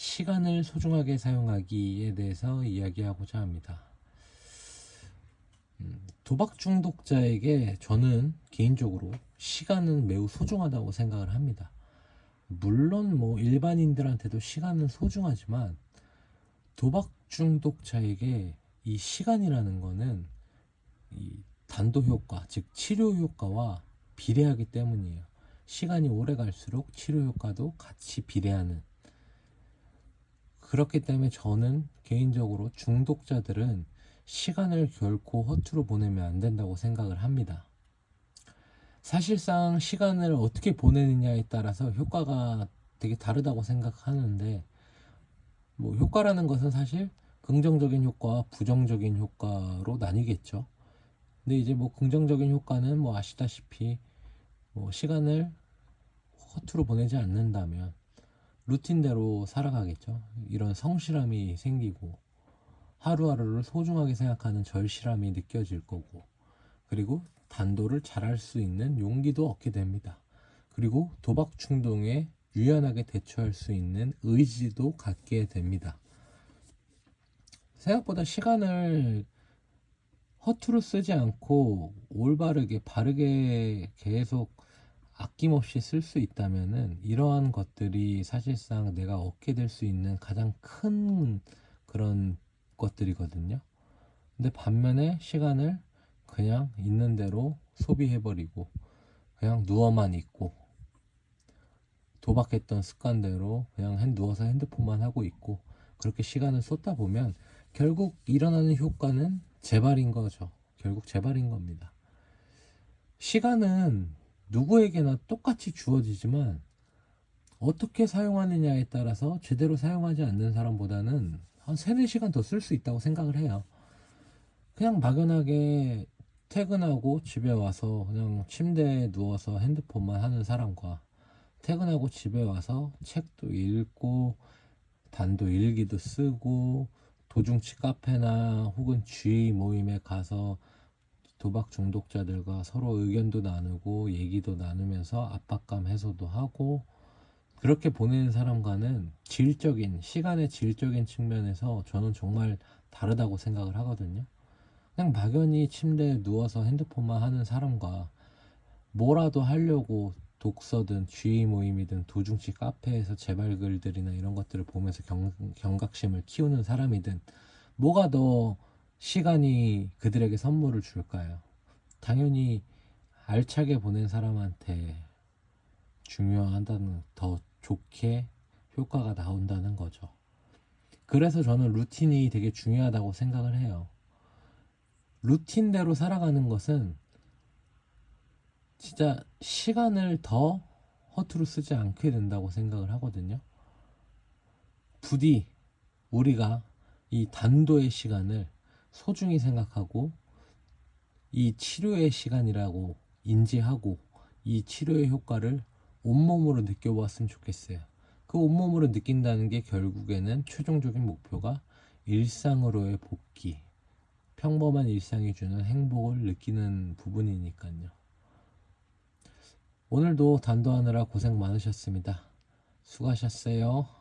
시간을 소중하게 사용하기에 대해서 이야기하고자 합니다. 음, 도박 중독자에게 저는 개인적으로 시간은 매우 소중하다고 생각을 합니다. 물론 뭐 일반인들한테도 시간은 소중하지만 도박 중독자에게 이 시간이라는 거는 이 단도 효과, 즉 치료 효과와 비례하기 때문이에요. 시간이 오래 갈수록 치료 효과도 같이 비례하는 그렇기 때문에 저는 개인적으로 중독자들은 시간을 결코 허투루 보내면 안 된다고 생각을 합니다. 사실상 시간을 어떻게 보내느냐에 따라서 효과가 되게 다르다고 생각하는데, 뭐, 효과라는 것은 사실 긍정적인 효과와 부정적인 효과로 나뉘겠죠. 근데 이제 뭐 긍정적인 효과는 뭐 아시다시피 뭐 시간을 허투루 보내지 않는다면 루틴대로 살아가겠죠. 이런 성실함이 생기고 하루하루를 소중하게 생각하는 절실함이 느껴질 거고 그리고 단도를 잘할 수 있는 용기도 얻게 됩니다. 그리고 도박 충동에 유연하게 대처할 수 있는 의지도 갖게 됩니다. 생각보다 시간을 허투루 쓰지 않고 올바르게 바르게 계속 아낌없이 쓸 수 있다면은 이러한 것들이 사실상 내가 얻게 될 수 있는 가장 큰 그런 것들이거든요. 근데 반면에 시간을 그냥 있는 대로 소비해버리고 그냥 누워만 있고 도박했던 습관대로 그냥 핸- 누워서 핸드폰만 하고 있고 그렇게 시간을 쏟다 보면 결국 일어나는 효과는 재발인 거죠. 결국 재발인 겁니다. 시간은 누구에게나 똑같이 주어지지만 어떻게 사용하느냐에 따라서 제대로 사용하지 않는 사람보다는 한 3, 4시간 더 쓸 수 있다고 생각을 해요. 그냥 막연하게 퇴근하고 집에 와서 그냥 침대에 누워서 핸드폰만 하는 사람과 퇴근하고 집에 와서 책도 읽고 단도 일기도 쓰고 도중치 카페나 혹은 쥐 모임에 가서 도박 중독자들과 서로 의견도 나누고 얘기도 나누면서 압박감 해소도 하고 그렇게 보내는 사람과는 질적인 시간의 질적인 측면에서 저는 정말 다르다고 생각을 하거든요. 그냥 막연히 침대에 누워서 핸드폰만 하는 사람과 뭐라도 하려고 독서든 쥐 모임이든 도중치 카페에서 재발 글들이나 이런 것들을 보면서 경, 경각심을 키우는 사람이든 뭐가 더 시간이 그들에게 선물을 줄까요? 당연히 알차게 보낸 사람한테 중요하다는 더 좋게 효과가 나온다는 거죠. 그래서 저는 루틴이 되게 중요하다고 생각을 해요. 루틴대로 살아가는 것은 진짜 시간을 더 허투루 쓰지 않게 된다고 생각을 하거든요. 부디 우리가 이 단도의 시간을 소중히 생각하고 이 치료의 시간이라고 인지하고 이 치료의 효과를 온몸으로 느껴보았으면 좋겠어요. 그 온몸으로 느낀다는 게 결국에는 최종적인 목표가 일상으로의 복귀, 평범한 일상이 주는 행복을 느끼는 부분이니까요. 오늘도 단도하느라 고생 많으셨습니다. 수고하셨어요.